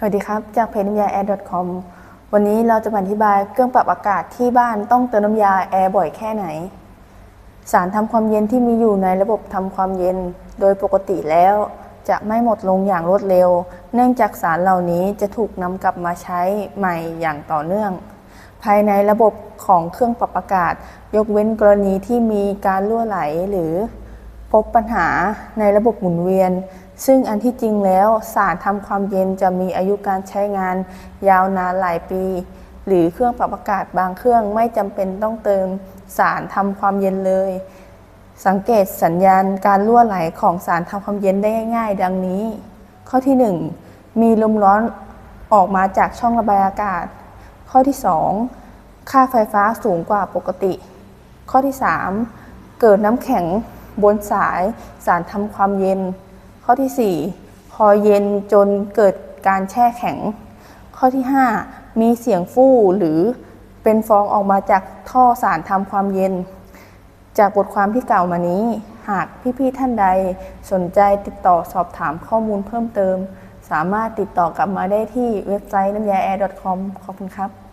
สวัสดีครับ จากเพจน้ำยา air.com วันนี้เราจะมาอธิบายเครื่องปรับอากาศที่บ้านต้องเติมน้ำยาแอร์บ่อยแค่ไหน สารทำความเย็นที่มีอยู่ในระบบทำความเย็น โดยปกติแล้ว จะไม่หมดลงอย่างรวดเร็ว เนื่องจากสารเหล่านี้จะถูกนำกลับมาใช้ใหม่อย่างต่อเนื่อง ภายในระบบของเครื่องปรับอากาศ ยกเว้นกรณีที่มีการรั่วไหลหรือ พบปัญหาในระบบหมุนเวียน ซึ่งอันที่จริงแล้วสารทำความเย็นจะมีอายุการใช้งาน ยาวนานหลายปี หรือเครื่องปรับอากาศบางเครื่องไม่จำเป็นต้องเติมสารทำความเย็นเลย สังเกตสัญญาณการรั่วไหลของสารทำความเย็นได้ง่าย ๆ ดังนี้ ข้อที่ 1 มีลมร้อนออกมาจากช่องระบายอากาศ ข้อที่ 2 ค่าไฟฟ้าสูงกว่าปกติ ข้อที่ 3 เกิดน้ำแข็งบนสายสารทำความเย็น ข้อที่ 4 พอเย็นจนเกิดการแช่แข็ง ข้อที่ 5 มีเสียงฟู่หรือเป็นฟองออกมาจากท่อสารทำความเย็น จากบทความที่กล่าวมานี้ หากพี่ๆท่านใดสนใจติดต่อสอบถามข้อมูลเพิ่มเติม สามารถติดต่อกลับมาได้ที่เว็บไซต์น้ำยา air.com ขอบคุณครับ